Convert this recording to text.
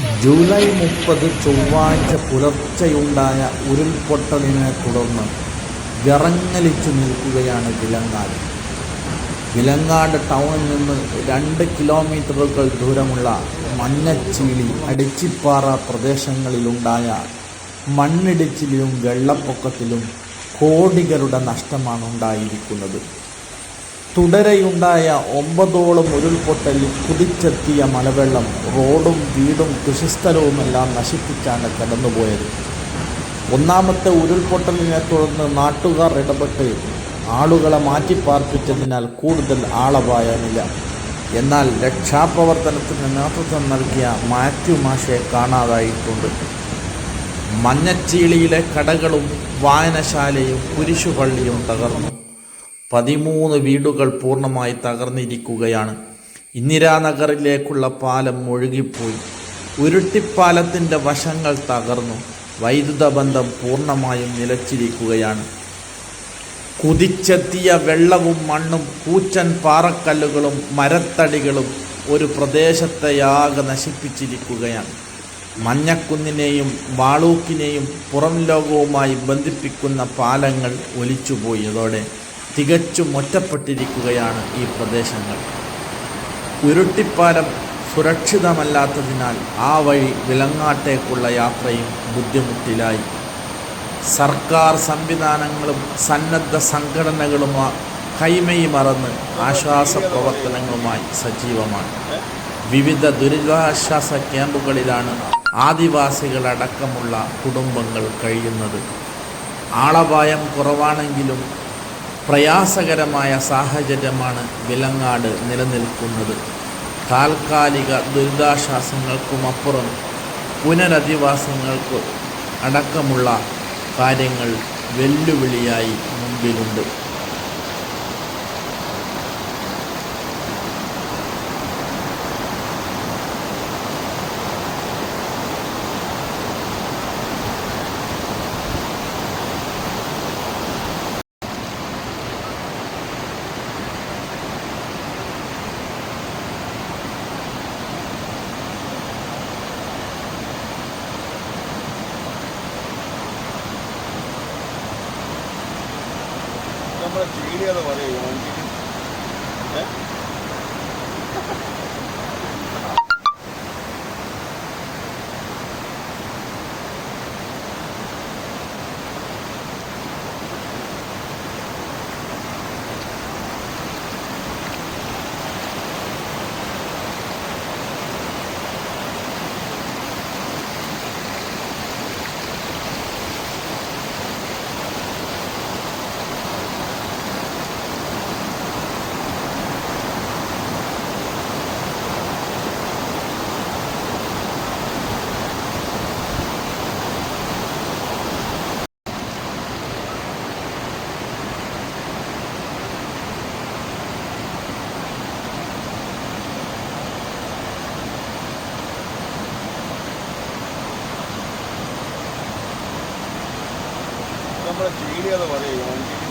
July മുപ്പത് ചൊവ്വാഴ്ച പുലർച്ചെയുണ്ടായ ഉരുൾപൊട്ടലിനെ തുടർന്ന് വിറങ്ങലിച്ചു നിൽക്കുകയാണ് വിലങ്ങാട്. വിലങ്ങാട് ടൗണിൽ നിന്ന് രണ്ട് കിലോമീറ്ററുകൾ ദൂരമുള്ള മഞ്ഞച്ചീളി അടിച്ചിപ്പാറ പ്രദേശങ്ങളിലുണ്ടായ മണ്ണിടിച്ചിലും വെള്ളപ്പൊക്കത്തിലും കോടികളുടെ നഷ്ടമാണ് ഉണ്ടായിരിക്കുന്നത്. തുടരെയുണ്ടായ ഒമ്പതോളം ഉരുൾപൊട്ടലിൽ കുതിച്ചെത്തിയ മലവെള്ളം റോഡും വീടും കൃഷിസ്ഥലവുമെല്ലാം നശിപ്പിച്ചാണ് കടന്നുപോയത്. ഒന്നാമത്തെ ഉരുൾപൊട്ടലിനെ തുടർന്ന് നാട്ടുകാർ ഇടപെട്ട് ആളുകളെ മാറ്റിപ്പാർപ്പിച്ചതിനാൽ കൂടുതൽ ആളപായമില്ല എന്നാൽ രക്ഷാപ്രവർത്തനത്തിന് നേതൃത്വം നൽകിയ മാത്യു മാഷെ കാണാതായിട്ടുണ്ട്. മഞ്ഞച്ചീളിയിലെ കടകളും വായനശാലയും കുരിശുപള്ളിയും തകർന്നു. പതിമൂന്ന് വീടുകൾ പൂർണമായി തകർന്നിരിക്കുകയാണ്. ഇന്ദിരാനഗറിലേക്കുള്ള പാലം ഒഴുകിപ്പോയി. ഉരുട്ടിപ്പാലത്തിന്റെ വശങ്ങൾ തകർന്നു. വൈദ്യുത ബന്ധം പൂർണമായും നിലച്ചിരിക്കുകയാണ്. കുതിച്ചെത്തിയ വെള്ളവും മണ്ണും കൂച്ചൻ പാറക്കല്ലുകളും മരത്തടികളും ഒരു പ്രദേശത്തെയാകെ നശിപ്പിച്ചിരിക്കുകയാണ്. മഞ്ഞക്കുന്നിനെയും വാളൂക്കിനെയും പുറം ലോകവുമായി ബന്ധിപ്പിക്കുന്ന പാലങ്ങൾ ഒലിച്ചുപോയതോടെ തികച്ചും ഒറ്റപ്പെട്ടിരിക്കുകയാണ് ഈ പ്രദേശങ്ങൾ. ഉരുട്ടിപ്പാലം സുരക്ഷിതമല്ലാത്തതിനാൽ ആ വഴി വിലങ്ങാട്ടേക്കുള്ള യാത്രയും ബുദ്ധിമുട്ടിലായി. സർക്കാർ സംവിധാനങ്ങളും സന്നദ്ധ സംഘടനകളും കൈമയി മറന്ന് ആശ്വാസ പ്രവർത്തനങ്ങളുമായി സജീവമാണ്. വിവിധ ദുരിതാശ്വാസ ക്യാമ്പുകളിലാണ് ആദിവാസികളടക്കമുള്ള കുടുംബങ്ങൾ കഴിയുന്നത്. ആളപായം കുറവാണെങ്കിലും പ്രയാസകരമായ സാഹചര്യമാണ് വിലങ്ങാട് നിലനിൽക്കുന്നത്. താൽക്കാലിക ദുരിതാശ്വാസങ്ങൾക്കുമപ്പുറം പുനരധിവാസങ്ങൾക്ക് അടക്കമുള്ള കാര്യങ്ങൾ വെല്ലുവിളിയായി മുമ്പിലുണ്ട്. നമ്മളെ ചീടിയത് പറയും നമ്മളെ ചീനിയത് പറയുക വണ്ടിയിൽ